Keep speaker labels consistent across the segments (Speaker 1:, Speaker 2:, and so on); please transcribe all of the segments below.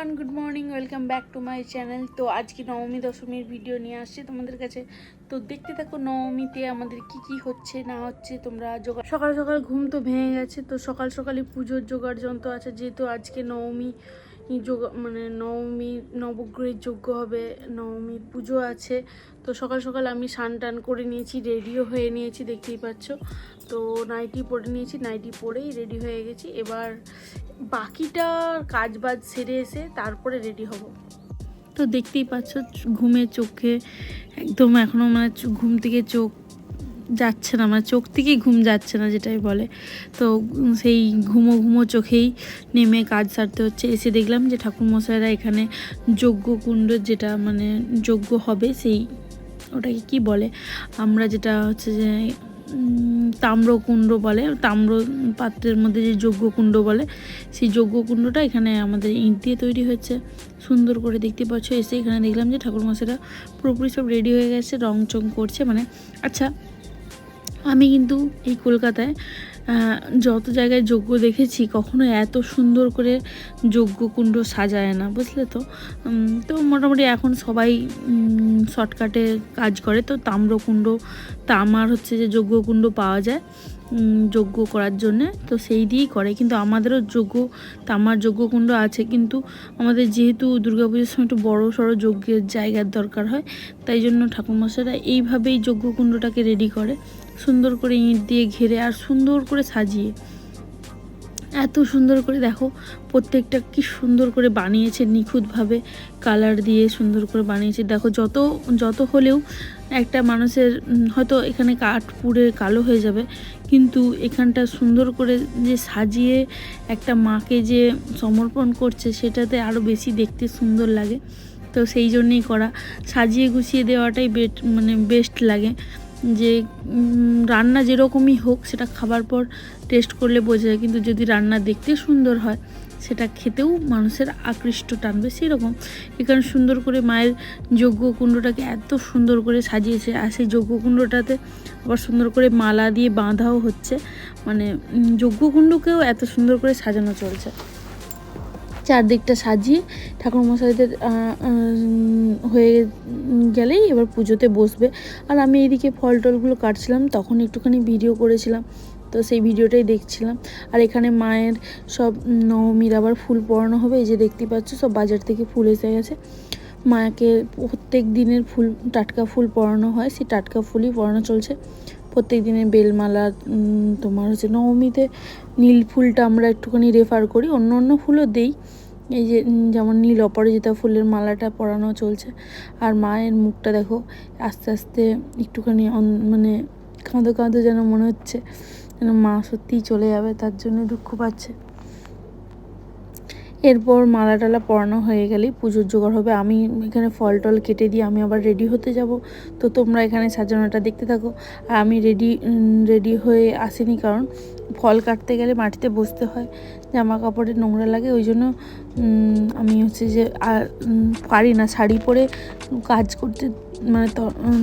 Speaker 1: Everyone good morning welcome back to my channel তো আজকে নবমী দশমীর ভিডিও নিয়ে আসছে তোমাদের কাছে। তো দেখতে থাকো নবমীতে আমাদের কি কি হচ্ছে, না হচ্ছে, তোমরা যোগা সকাল সকাল ঘুম তো ভেঙে গেছে, তো সকাল সকালে পুজোর জোগাড় যন্ত্র আছে, যেহেতু আজকে নবমী। যোগ মানে নবমী, নবগ্রহের যোগ্য হবে, নবমীর পুজো আছে। তো সকাল সকাল আমি স্নান টান করে নিয়েছি, রেডিও হয়ে নিয়েছি, দেখতেই পাচ্ছ। তো নাইটি পরে নিয়েছি, নাইটি পরেই রেডি হয়ে গেছি। এবার বাকিটা কাজ বাজ সেরে এসে তারপরে রেডি হব। তো দেখতেই পাচ্ছ, ঘুমে চোখে, একদম এখনও মানে ঘুম থেকে চোখ যাচ্ছে না মানে চোখ থেকেই ঘুম যাচ্ছে না যেটাই বলে। তো সেই ঘুমো ঘুমো চোখেই নেমে কাজ সারতে হচ্ছে। এসে দেখলাম যে ঠাকুরমশাইরা এখানে যজ্ঞ কুণ্ড যেটা মানে যজ্ঞ হবে সেই ওটাকে কি বলে? আমরা যেটা হচ্ছে যে উম, তাম্রকুণ্ড বলে তাম্র পাত্রের মধ্যে যে যজ্ঞকুণ্ড বলে সেই যজ্ঞকুণ্ডটা এখানে আমাদের ইট দিয়ে তৈরি হয়েছে। সুন্দর করে দেখতে পাচ্ছ। এসে এখানে দেখলাম যে ঠাকুরমশাইরা পুরোপুরি সব রেডি হয়ে গেছে রং চং করছে মানে আচ্ছা আমি কিন্তু এই কলকাতায় যত জায়গায় যজ্ঞ দেখেছি, কখনো এত সুন্দর করে যজ্ঞকুণ্ড সাজায় না, বুঝলে তো? তো মোটামুটি এখন সবাই শর্টকাটে কাজ করে, তো তাম্রকুণ্ড, তামার হচ্ছে যে যজ্ঞকুণ্ড পাওয়া যায় যজ্ঞ করার জন্যে, তো সেই দিয়েই করে। কিন্তু আমাদেরও যজ্ঞ, তামার যজ্ঞকুণ্ড আছে, কিন্তু আমাদের যেহেতু দুর্গাপুজোর সময় একটু বড়ো সড়ো যজ্ঞের জায়গার দরকার হয়, তাই জন্য ঠাকুরমশাইরা এইভাবেই যজ্ঞকুণ্ডটাকে রেডি করে। সুন্দর করে ইঁট দিয়ে ঘিরে আর সুন্দর করে সাজিয়ে। এত সুন্দর করে দেখো, প্রত্যেকটা কি সুন্দর করে বানিয়েছে, নিখুঁতভাবে কালার দিয়ে সুন্দর করে বানিয়েছে। দেখো, যত যত হলেও একটা মানুষের হয়তো এখানে কাঠ পুড়ে কালো হয়ে যাবে, কিন্তু এখানটা সুন্দর করে যে সাজিয়ে একটা মাকে যে সমর্পণ করছে, সেটাতে আরও বেশি দেখতে সুন্দর লাগে। তো সেই জন্যেই করা। সাজিয়ে গুছিয়ে দেওয়াটাই বেট মানে বেস্ট লাগে। যে রান্না যেরকমই হোক সেটা খাবার পর টেস্ট করলে বোঝা যায়। কিন্তু যদি রান্না দেখতে সুন্দর হয়, সেটা খেতেও মানুষের আকৃষ্ট টানবে সেরকম। এখানে সুন্দর করে মায়ের যজ্ঞকুণ্ডটাকে এত সুন্দর করে সাজিয়েছে। আর সেই যজ্ঞকুণ্ডটাতে আবার সুন্দর করে মালা দিয়ে বাঁধাও হচ্ছে। মানে যজ্ঞকুণ্ডকেও এত সুন্দর করে সাজানো চলছে। চারদিকটা সাজিয়ে ঠাকুর মশাইদের হয়ে গেলেই এবার পুজোতে বসবে। আর আমি এদিকে ফল টলগুলো কাটছিলাম, তখন একটুখানি ভিডিও করেছিলাম, তো সেই ভিডিওটাই দেখছিলাম। আর এখানে মায়ের সব নবমীর আবার ফুল পরানো হবে, এই যে দেখতে পাচ্ছ, সব বাজার থেকে ফুল এসে গেছে। মাকে প্রত্যেক দিনের ফুল, টাটকা ফুল পরানো হয়, সেই টাটকা ফুলই পরানো চলছে। প্রত্যেক দিনের বেলমালা তোমার হচ্ছে নবমীতে নীল ফুলটা আমরা একটুখানি রেফার করি। অন্য অন্য ফুলও দেই। এই যে যেমন নীল অপরাজিতা ফুলের মালাটা পরানো চলছে। আর মায়ের মুখটা দেখো, আস্তে আস্তে একটুখানি মানে কাঁদো কাঁদো যেন মনে হচ্ছে, যেন মা সত্যিই চলে যাবে, তার জন্য দুঃখ পাচ্ছে। এরপর মালা টালা পরানো হয়ে গেলেই পুজোর জোগাড় হবে। আমি এখানে ফল টল কেটে দিয়ে আমি আবার রেডি হতে যাব। তো তোমরা এখানে সাজানোটা দেখতে থাকো। আর আমি রেডি রেডি হয়ে আসিনি কারণ ফল কাটতে গেলে মাটিতে বসতে হয় জামা কাপড়ে নোংরা লাগে। ওই জন্য আমি হচ্ছে যে পারি না। শাড়ি পরে কাজ করতে মানে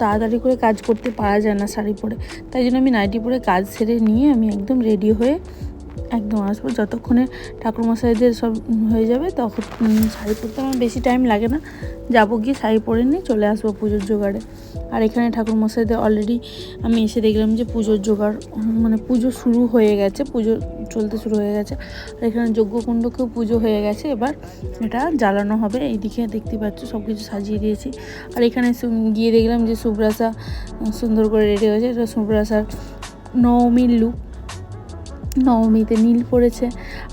Speaker 1: তাড়াতাড়ি করে কাজ করতে পারা যায় না শাড়ি পরে। তাই জন্য আমি নাইটি পরে কাজ সেরে নিয়ে আমি একদম রেডি হয়ে একদম আসব। যতক্ষণে ঠাকুরমশাইদের সব হয়ে যাবে, তখন শাড়ি পরতে আমার বেশি টাইম লাগে না। যাব গিয়ে শাড়ি পরে নিয়ে চলে আসব পুজোর জোগাড়ে। আর এখানে ঠাকুরমশাইদের অলরেডি আমি এসে দেখলাম যে পুজোর জোগাড় মানে পুজো শুরু হয়ে গেছে, পুজো চলতে শুরু হয়ে গেছে। আর এখানে যজ্ঞকুণ্ডকেও পুজো হয়ে গেছে, এবার এটা জ্বালানো হবে। এইদিকে দেখতে পাচ্ছ সব কিছু সাজিয়ে দিয়েছি। আর এখানে গিয়ে দেখলাম যে সুব্রাসা, সুন্দর করে রেডি হয়েছে। এটা সুব্রাসার নবমীর লুক নবমীতে নীল পড়েছে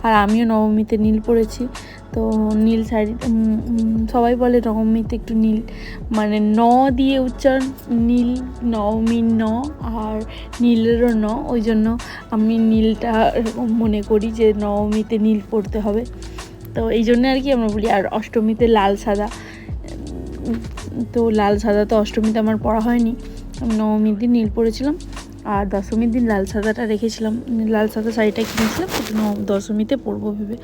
Speaker 1: আর আমিও নবমীতে নীল পড়েছি। তো নীল শাড়ি সবাই বলে নবমীতে একটু নীল মানে ন দিয়ে উচ্চারণ, নীল নবমীর ন আর নীলেরও ন। ওই জন্য আমি নীলটা মনে করি যে নবমীতে নীল পড়তে হবে। তো এই জন্য আর কি আমরা বলি, আর অষ্টমীতে লাল সাদা। তো লাল সাদা তো অষ্টমীতে আমার পড়া হয়নি। আমি নবমীর দিন নীল পরেছিলাম আর দশমীর দিন লাল সাদাটা রেখেছিলাম। লাল সাদা শাড়িটা কিনেছিলাম সেটা দশমীতে পরবো ভেবে।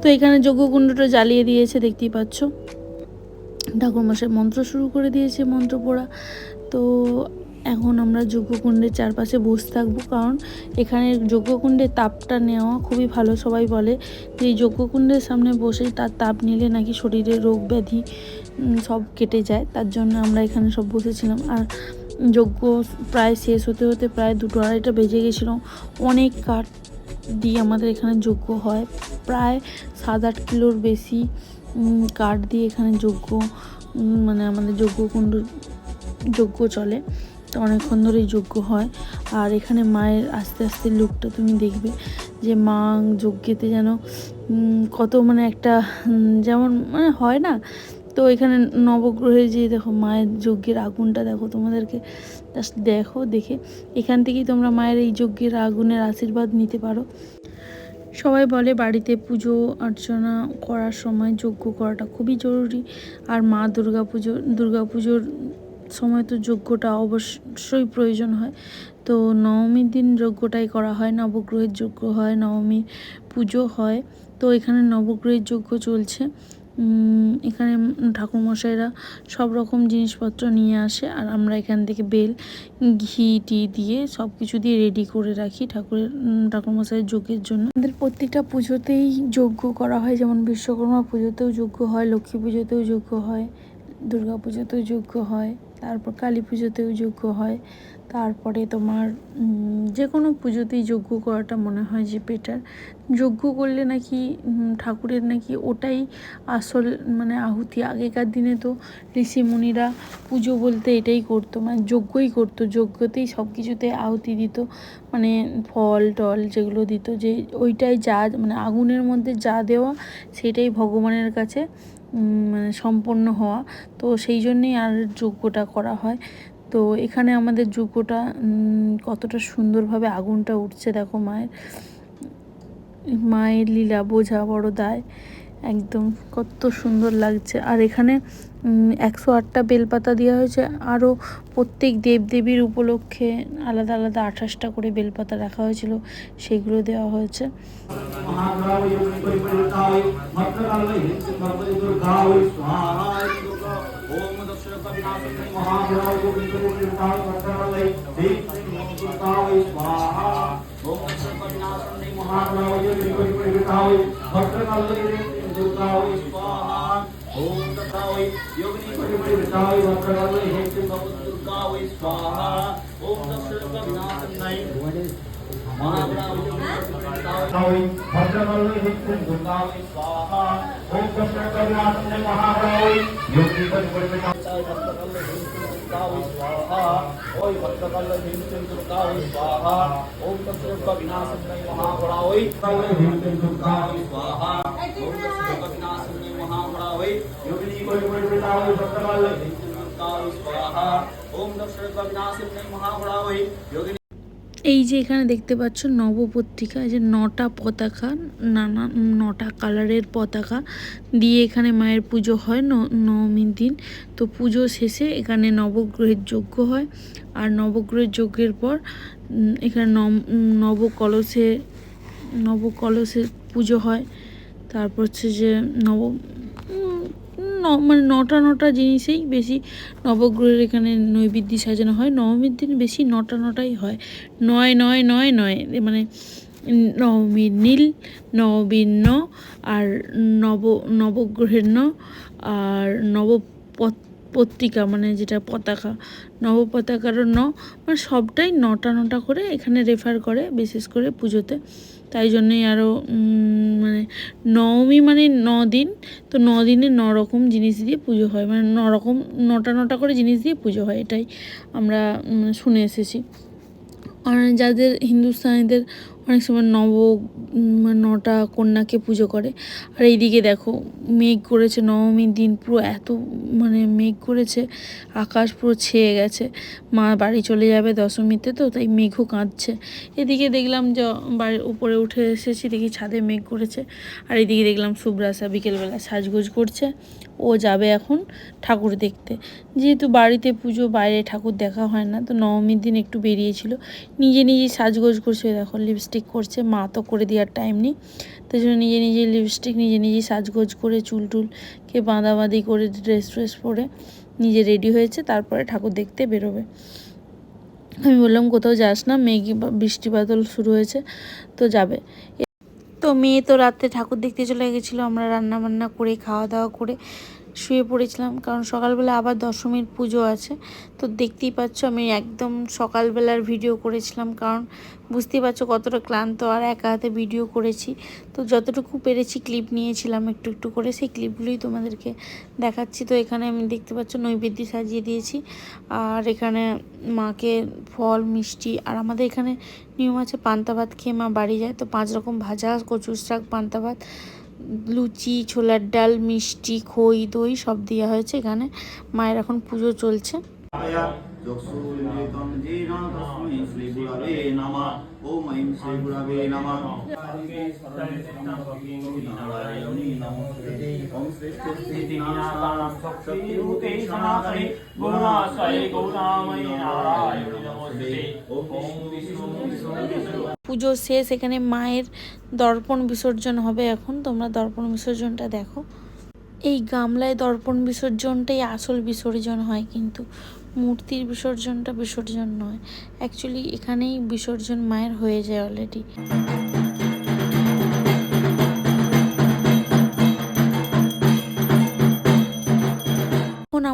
Speaker 1: তো এখানে যজ্ঞকুণ্ডটা জ্বালিয়ে দিয়েছে, দেখতেই পাচ্ছ। ঠাকুরমশাই মন্ত্র শুরু করে দিয়েছে মন্ত্র পড়া। তো এখন আমরা যজ্ঞকুণ্ডের চারপাশে বসে থাকব, কারণ এখানে যজ্ঞকুণ্ডের তাপটা নেওয়া খুবই ভালো, সবাই বলে। যে এই যজ্ঞকুণ্ডের সামনে বসে তার তাপ নিলে নাকি শরীরে রোগ ব্যাধি সব কেটে যায়। তার জন্য আমরা এখানে সব বসেছিলাম। আর যজ্ঞ প্রায় শেষ হতে হতে প্রায় দুটো আড়াইটা বেজে গেছিল। অনেক কাঠ দিয়ে আমাদের এখানে যজ্ঞ হয়। প্রায় সাত আট কিলোর বেশি কাঠ দিয়ে এখানে যজ্ঞ মানে আমাদের যজ্ঞকুণ্ড যজ্ঞ চলে। তো অনেকক্ষণ ধরেই যজ্ঞ হয়। আর এখানে মায়ের আস্তে আস্তে লুকটা তুমি দেখবে যে মা যজ্ঞেতে যেন কত মানে একটা যেমন মানে হয় না তো এখানে নবগ্রহে যে দেখো মায়ের যজ্ঞের আগুনটা দেখো তোমাদেরকে জাস্ট দেখো, দেখে। এখান থেকেই তোমরা মায়ের এই যজ্ঞের আগুনের আশীর্বাদ নিতে পারো। সবাই বলে বাড়িতে পুজো, অর্চনা করার সময় যজ্ঞ করাটা খুবই জরুরি। আর মা দুর্গা পুজো, দুর্গা পুজোর সময় তো যজ্ঞটা অবশ্যই প্রয়োজন হয়। তো নবমীর দিন যজ্ঞটাই করা হয়, নবগ্রহের যজ্ঞ হয়, নবমীর পুজো হয়। তো এখানে নবগ্রহের যজ্ঞ চলছে। এখানে ঠাকুরমশাইরা সব রকম জিনিসপত্র নিয়ে আসে আর আমরা এখান থেকে বেল, ঘি, টি দিয়ে সব কিছু দিয়ে রেডি করে রাখি ঠাকুরের ঠাকুরমশাইয়ের যজ্ঞের জন্য। আমাদের প্রত্যেকটা পুজোতেই যজ্ঞ করা হয়, যেমন বিশ্বকর্মা পুজোতেও যজ্ঞ হয়, লক্ষ্মী পুজোতেও যজ্ঞ হয়, দুর্গা পুজোতেও যজ্ঞ হয়। তারপর কালী পুজোতেও যজ্ঞ হয়। তারপরে তোমার যে কোনো পুজোতেই যজ্ঞ করাটা মনে হয় যে বেটার যজ্ঞ করলে নাকি ঠাকুরের নাকি ওটাই আসল মানে আহুতি। আগেকার দিনে তো ঋষি মুনিরা পুজো বলতে এটাই করতো মানে যজ্ঞই করতো। যজ্ঞতেই সব কিছুতে আহুতি দিত মানে ফল, টল যেগুলো দিত, যে ওইটাই যা মানে আগুনের মধ্যে যা দেওয়া, সেটাই ভগবানের কাছে। মানে সম্পন্ন হওয়া। তো সেই জন্যেই আর যজ্ঞটা করা হয়। তো এখানে আমাদের যজ্ঞটা কতটা সুন্দরভাবে আগুনটা উঠছে দেখো মায়ের মায়ের লীলা বোঝা বড় দায়। একদম কত সুন্দর লাগছে। আর এখানে একশো আটটা বেলপাতা দেওয়া হয়েছে। আরও প্রত্যেক দেবদেবীর উপলক্ষে আলাদা আলাদা আঠাশটা করে বেলপাতা রাখা হয়েছিল। সেগুলো দেওয়া হয়েছে।
Speaker 2: भूताय स्वाहा ओम तथा वै योगिनी परिवृताय वक्रवै हेतु भवदुर्गा वै स्वाहा ओम तत्सर्व विनाशनाय भद्रवल्लभ हिंदू दुर्गा वै स्वाहा ओम कष्टकविनाशन महाप्रभु योगी परिवर्तिता भद्रवल्लभ हिंदू दुर्गा वै स्वाहा ओम भद्रवल्लभ हिंदू दुर्गा वै स्वाहा ओम कष्टकविनाशन महाप्रभु योगी परिवर्तिता भद्रवल्लभ हिंदू दुर्गा वै स्वाहा ओम कृष्ण विनाशने महाभावै योगी परिपरिताय भद्रकाली हिंदू दुर्गावै स्वाहा ओम दक्षिण विनाशने महाभावै योगी
Speaker 1: এই যে এখানে দেখতে পাচ্ছ নবপত্রিকা এই যে নটা পতাকা নানা নটা কালারের পতাকা দিয়ে এখানে মায়ের পুজো হয় ন- নবমীর দিন তো পুজো শেষে এখানে নবগ্রহের যজ্ঞ হয় আর নবগ্রহের যজ্ঞের পর উম, এখানে নম- নবকলসে নবকলসের পুজো হয় তারপর হচ্ছে যে নব মানে নটা নটা জিনিসেই বেশি নবগ্রহের এখানে নৈবেদ্য সাজানো হয়। নবমীর দিন বেশি নটা নটাই হয়। নয় নয় নয় নয় মানে নবমীর নীল, নবমীর ন, আর নব নবগ্রহের ন, আর নব পত- পত্রিকা মানে যেটা পতাকা নব পতাকারও ন মানে সবটাই নটা নটা করে এখানে রেফার করে, বিশেষ করে পুজোতে। তাই জন্যই আরও মানে নবমী মানে ন দিন তো ন দিনে ন রকম জিনিস দিয়ে পুজো হয়। মানে ন রকম নটা নটা করে জিনিস দিয়ে পুজো হয়, এটাই আমরা শুনে এসেছি। আর যাদের হিন্দুস্তানিদের অনেক সময় নব উম, নটা কন্যাকে পুজো করে। আর এইদিকে দেখো মেঘ করেছে নবমীর দিন পুরো এত মানে মেঘ করেছে আকাশ পুরো ছেয়ে গেছে। মা বাড়ি চলে যাবে দশমীতে তো তাই মেঘও কাঁদছে। এদিকে দেখলাম যে বাড়ির উপরে উঠে এসেছি দেখি ছাদে মেঘ করেছে। আর এদিকে দেখলাম সুব্রাসা বিকেলবেলা সাজগোজ করছে। ও যাবে এখন ঠাকুর দেখতে। যেহেতু বাড়িতে পুজো, বাইরে ঠাকুর দেখা হয় না, তো নবমীর দিন একটু বেরিয়েছিল। নিজে নিজেই সাজগোজ করছে দেখো লিপস্টিক করছে। মা তো করে দেওয়ার টাইম নেই। তাই জন্য নিজে নিজে লিপস্টিক নিজে নিজেই সাজগোজ করে, চুল টুলকে বাঁধাবাঁধি করে ড্রেস ট্রেস পরে নিজে রেডি হয়েছে, তারপরে ঠাকুর দেখতে বেরোবে। আমি বললাম, কোথাও যাস না, মেঘি বা- বৃষ্টি বাদল শুরু হয়েছে, তো যাবে। তো মেয়ে তো রাত্রে ঠাকুর দেখতে চলে গেছিল, আমরা রান্না বান্না করে, খাওয়া দাওয়া করে। শুয়ে পড়েছিলাম, কারণ সকালবেলা আবার দশমীর পুজো আছে। তো দেখতেই পাচ্ছ, আমি একদম সকালবেলার ভিডিও করেছিলাম, কারণ বুঝতেই পারছ কতটা ক্লান্ত আর একা হাতে ভিডিও করেছি। তো যতটুকু পেরেছি ক্লিপ নিয়েছিলাম একটু একটু করে, সেই ক্লিপগুলোই তোমাদেরকে দেখাচ্ছি। তো এখানে আমি দেখতে পাচ্ছ নৈবেদ্য সাজিয়ে দিয়েছি, আর এখানে মাকে ফল, মিষ্টি, আর আমাদের এখানে নিয়ম আছে পান্তা ভাত খেয়ে মা বাড়ি যায়। তো পাঁচ রকম ভাজা কচুর শাক, পান্তা ভাত লুচি ছোলার ডাল মিষ্টি খই দই সব দেওয়া হয়েছে এখানে। মায়ের এখন পুজো চলছে।
Speaker 3: নমঃ।
Speaker 1: পুজো শেষ, এখানে মায়ের দর্পণ বিসর্জন হবে এখন। তোমরা দর্পণ বিসর্জনটা দেখো। এই গামলায় দর্পণ বিসর্জনটাই আসল বিসর্জন হয় কিন্তু মূর্তির বিসর্জনটা বিসর্জন নয়। অ্যাকচুয়ালি এখানেই বিসর্জন মায়ের হয়ে যায় অলরেডি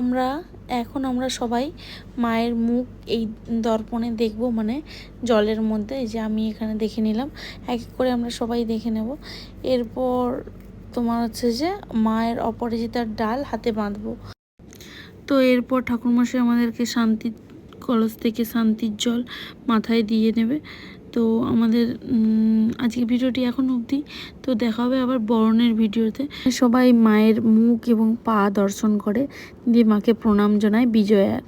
Speaker 1: আমরা, এখন আমরা সবাই মায়ের মুখ এই দর্পণে দেখব মানে জলের মধ্যে যে আমি এখানে দেখে নিলাম। এক এক করে আমরা সবাই দেখে নেব। এরপর তোমার হচ্ছে যে মায়ের অপরাজিতার ডাল হাতে বাঁধবো। তো এরপর ঠাকুরমশাই আমাদেরকে শান্তি কলস থেকে শান্তির জল মাথায় দিয়ে নেবে। তো আমাদের আজকে ভিডিওটি এখন অবধি। তো দেখা হবে আবার বরণের ভিডিওতে। সবাই মায়ের মুখ এবং পা দর্শন করে, দিয়ে মাকে প্রণাম জানায় বিজয়ার